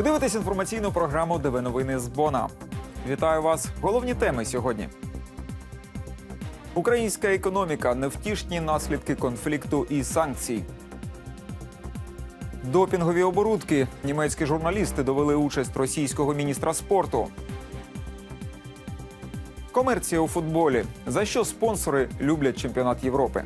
Ви дивитесь інформаційну програму ДВ новини з Бона. Вітаю вас. Головні теми сьогодні. Українська економіка невтішні наслідки конфлікту і санкцій. Допінгові оборудки. Німецькі журналісти довели участь російського міністра спорту. Комерція у футболі. За що спонсори люблять чемпіонат Європи?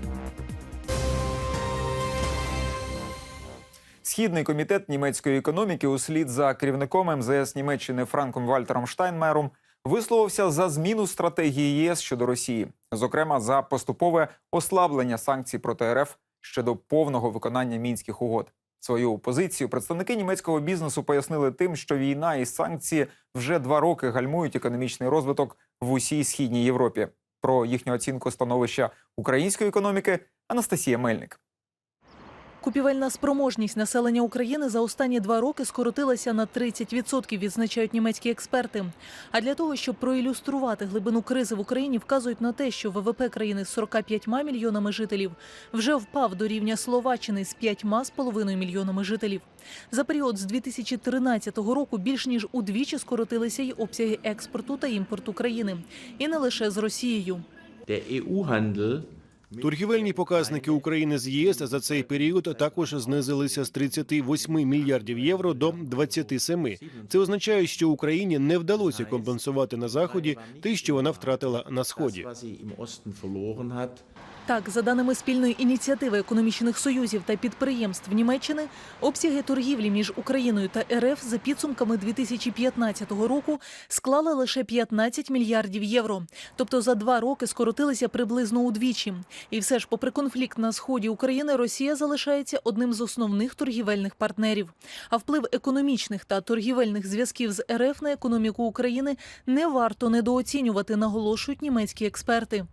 Східний комітет німецької економіки услід за керівником МЗС Німеччини Франком Вальтером Штайнмером висловився за зміну стратегії ЄС щодо Росії, зокрема за поступове ослаблення санкцій проти РФ щодо повного виконання мінських угод. Свою позицію представники німецького бізнесу пояснили тим, що війна і санкції вже два роки гальмують економічний розвиток в усій східній Європі. Про їхню оцінку становища української економіки Анастасія Мельник. Купівельна спроможність населення України за останні два роки скоротилася на 30%, відзначають німецькі експерти. А для того, щоб проілюструвати глибину кризи в Україні, вказують на те, що ВВП країни з 45 мільйонами жителів вже впав до рівня Словаччини з 5,5 мільйонами жителів. За період з 2013 року більш ніж удвічі скоротилися й обсяги експорту та імпорту країни, і не лише з Росією. Der EU-Handel Торгівельні показники України з ЄС за цей період також знизилися з 38 мільярдів євро до 27. Це означає, що Україні не вдалося компенсувати на заході те, що вона втратила на сході. Так, за даними спільної ініціативи економічних союзів та підприємств Німеччини, обсяги торгівлі між Україною та РФ за підсумками 2015 року склали лише 15 мільярдів євро. Тобто за два роки скоротилися приблизно удвічі. І все ж, попри конфлікт на сході України, Росія залишається одним з основних торгівельних партнерів. А вплив економічних та торгівельних зв'язків з РФ на економіку України не варто недооцінювати, наголошують німецькі експерти.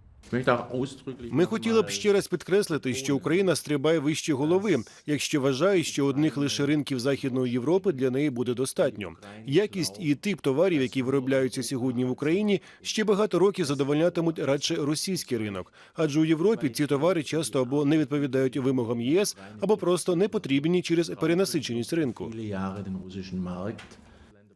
Ми хотіли б ще раз підкреслити, що Україна стрибає вище голови, якщо вважає, що одних лише ринків Західної Європи для неї буде достатньо. Якість і тип товарів, які виробляються сьогодні в Україні, ще багато років задовольнятимуть радше російський ринок, адже у Європі ці товари часто або не відповідають вимогам ЄС, або просто не потрібні через перенасиченість ринку.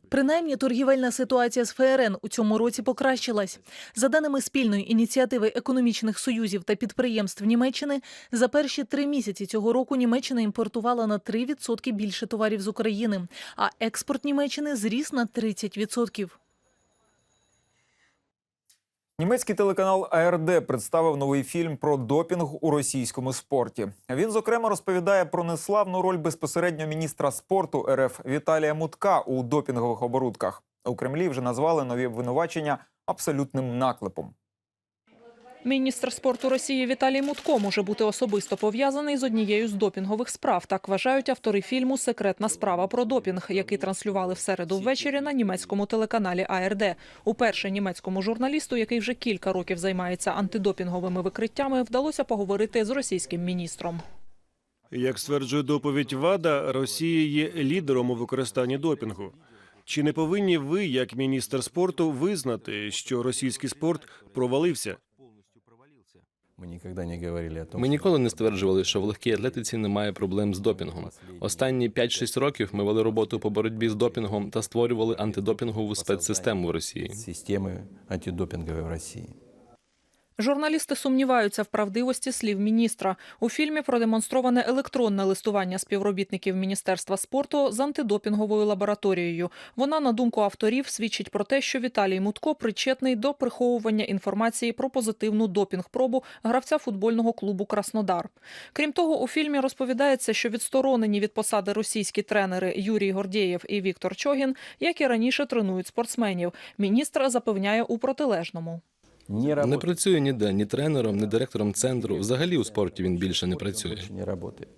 Принаймні, торгівельна ситуація з ФРН у цьому році покращилась. За даними спільної ініціативи економічних союзів та підприємств Німеччини, за перші три місяці цього року Німеччина імпортувала на 3% більше товарів з України, а експорт Німеччини зріс на 30%. Німецький телеканал АРД представив новий фільм про допінг у російському спорті. Він зокрема розповідає про неславну роль безпосередньо міністра спорту РФ Віталія Мутка у допінгових оборудках. У Кремлі вже назвали нові обвинувачення абсолютним наклепом. Міністр спорту Росії Віталій Мутко може бути особисто пов'язаний з однією з допінгових справ. Так вважають автори фільму Секретна справа про допінг, який транслювали в середу ввечері на німецькому телеканалі АРД. Уперше німецькому журналісту, який вже кілька років займається антидопінговими викриттями, вдалося поговорити з російським міністром. Як стверджує доповідь ВАДА, Росія є лідером у використанні допінгу. Чи не повинні ви, як міністр спорту, визнати, що російський спорт провалився? Ми ніколи не говорили о том, Ми ніколи не стверджували, що в легкій атлетиці немає проблем з допінгом. Останні 5-6 років ми вели роботу по боротьбі з допінгом та створювали антидопінгову спецсистему в Росії. системи антидопінгової в Росії. Журналісти сумніваються в правдивості слів міністра. У фільмі продемонстроване електронне листування співробітників Міністерства спорту з антидопінговою лабораторією. Вона, на думку авторів, свідчить про те, що Віталій Мутко причетний до приховування інформації про позитивну допінг-пробу гравця футбольного клубу Краснодар. Крім того, у фільмі розповідається, що відсторонені від посади російські тренери Юрій Гордєєв і Віктор Чогін, як і раніше тренують спортсменів. Міністр запевняє у протилежному. Не, Не працює ніде ні тренером, ні директором центру. Взагалі у спорті він більше не працює. Больше не работает.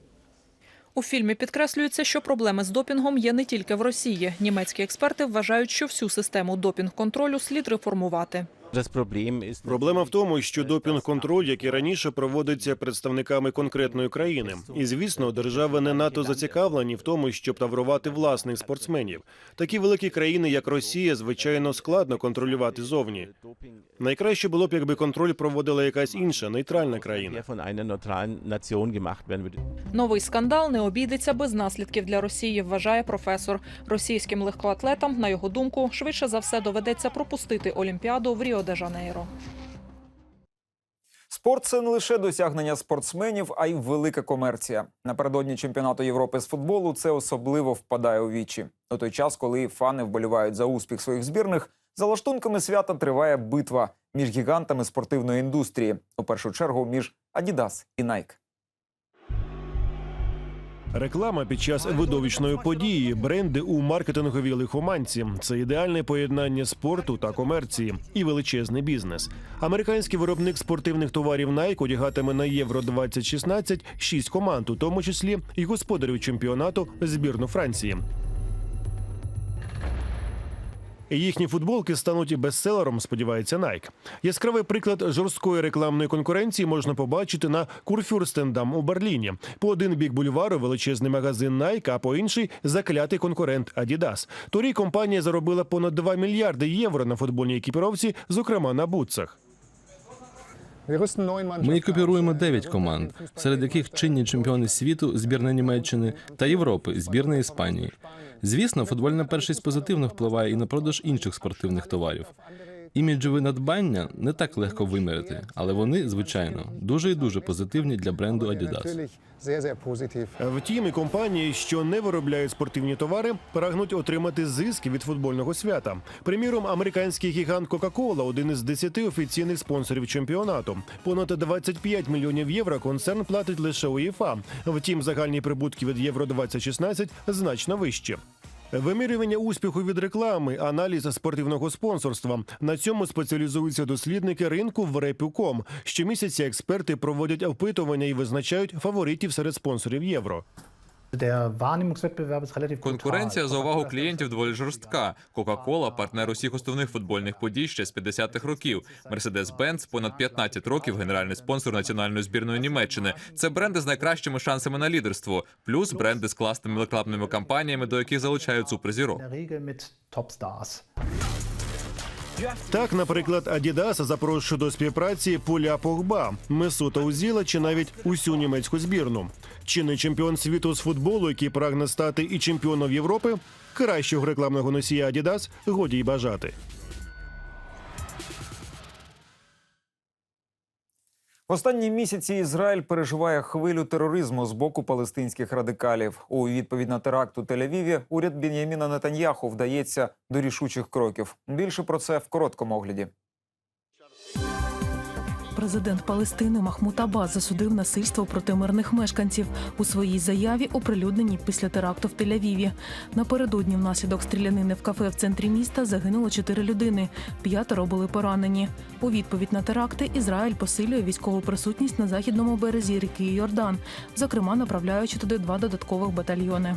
У фільмі підкреслюється, що проблеми з допінгом є не тільки в Росії. Німецькі експерти вважають, що всю систему допінг-контролю слід реформувати. Проблема в тому, що допінг-контроль, як і раніше, проводиться представниками конкретної країни. І звісно, держави не надто зацікавлені в тому, щоб таврувати власних спортсменів. Такі великі країни, як Росія, звичайно, складно контролювати зовні. Найкраще було б, якби контроль проводила якась інша нейтральна країна. Новий скандал не обійдеться без наслідків для Росії, вважає професор. Російським легкоатлетам, на його думку, швидше за все доведеться пропустити Олімпіаду в Ріо-де-Жанейро. Спорт це не лише досягнення спортсменів, а й велика комерція. Напередодні чемпіонату Європи з футболу це особливо впадає у вічі. У той час, коли фани вболівають за успіх своїх збірних, за лаштунками свята триває битва між гігантами спортивної індустрії, у першу чергу між Adidas і Nike. Реклама під час видовищної події, бренди у маркетинговій лихоманці це ідеальне поєднання спорту та комерції і величезний бізнес. Американський виробник спортивних товарів Nike одягатиме на Євро 2016 шість команд, у тому числі і господарів чемпіонату збірну Франції. Їхні футболки стануть і бестселером, сподівається Nike. Яскравий приклад жорсткої рекламної конкуренції можна побачити на Курфюрстендам у Берліні. По один бік бульвару величезний магазин Nike, а по інший заклятий конкурент Adidas. Торік компанія заробила понад 2 мільярди євро на футбольній екіпіровці, зокрема на бутсах. Ми екіпіруємо 9 команд, серед яких чинні чемпіони світу, збірна Німеччини та Європи, збірна Іспанії. Звісно, футбольна першість позитивно впливає і на продаж інших спортивних товарів. Іміджові надбання не так легко виміряти, але вони, звичайно, дуже і дуже позитивні для бренду Adidas. Втім, і компанії, що не виробляють спортивні товари, прагнуть отримати зиски від футбольного свята. Приміром, американський гігант Coca-Cola – один із десяти офіційних спонсорів чемпіонату. Понад 25 мільйонів євро концерн платить лише УЄФА. Втім, загальні прибутки від Євро 2016 значно вищі. Вимірювання успіху від реклами, аналіз спортивного спонсорства. На цьому спеціалізуються дослідники ринку в Репюком. Щомісяця експерти проводять опитування і визначають фаворитів серед спонсорів євро. Конкуренція за увагу клієнтів доволі жорстка. Кока-кола партнер усіх основних футбольних подій ще з 50-х років. Mercedes-Benz – понад 15 років генеральний спонсор національної збірної Німеччини. Це бренди з найкращими шансами на лідерство, плюс бренди з класними рекламними кампаніями, до яких залучають суперзірок. Так, наприклад, Адідаса запрошує до співпраці Поля Погба, Месута Узіла чи навіть усю німецьку збірну. Чинний чемпіон світу з футболу, який прагне стати і чемпіоном Європи, кращого рекламного носія Адідас годі й бажати. В останні місяці Ізраїль переживає хвилю тероризму з боку палестинських радикалів. У відповідь на теракт у Тель-Авіві уряд Бін'яміна Нетаньяху вдається до рішучих кроків. Більше про це в короткому огляді. Президент Палестини Махмуд Аббас засудив насильство проти мирних мешканців у своїй заяві, оприлюдненій після теракту в Тель-Авіві. Напередодні внаслідок стрілянини в кафе в центрі міста загинуло чотири людини. П'ятеро були поранені. У відповідь на теракти Ізраїль посилює військову присутність на західному березі ріки Йордан, зокрема направляючи туди два додаткових батальйони.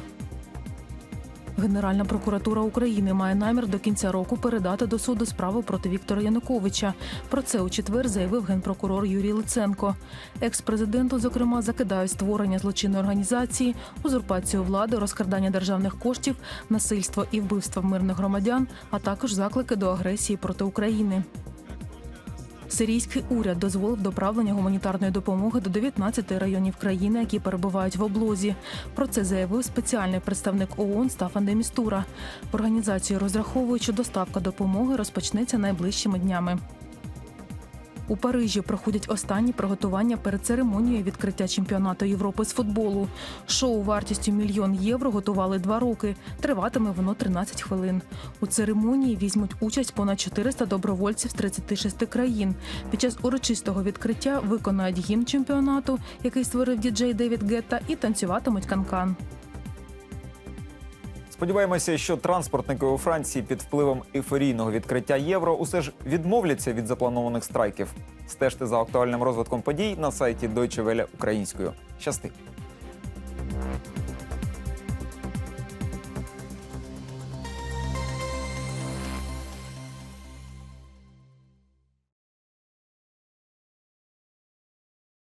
Генеральна прокуратура України має намір до кінця року передати до суду справу проти Віктора Януковича. Про це у четвер заявив генпрокурор Юрій Лиценко. Екс-президенту, зокрема, закидають створення злочинної організації, узурпацію влади, розкрадання державних коштів, насильство і вбивство мирних громадян, а також заклики до агресії проти України. Сирійський уряд дозволив доправлення гуманітарної допомоги до 19 районів країни, які перебувають в облозі. Про це заявив спеціальний представник ООН Стафан Демістура. Організацію розраховують, що доставка допомоги розпочнеться найближчими днями. У Парижі проходять останні приготування перед церемонією відкриття чемпіонату Європи з футболу. Шоу вартістю мільйон євро готували два роки. Триватиме воно 13 хвилин. У церемонії візьмуть участь понад 400 добровольців з 36 країн. Під час урочистого відкриття виконають гімн чемпіонату, який створив діджей Девід Гетта, і танцюватимуть канкан. Сподіваємося, що транспортники у Франції під впливом ейфорійного відкриття євро усе ж відмовляться від запланованих страйків. Стежте за актуальним розвитком подій на сайті Deutsche Welle українською. Щасти!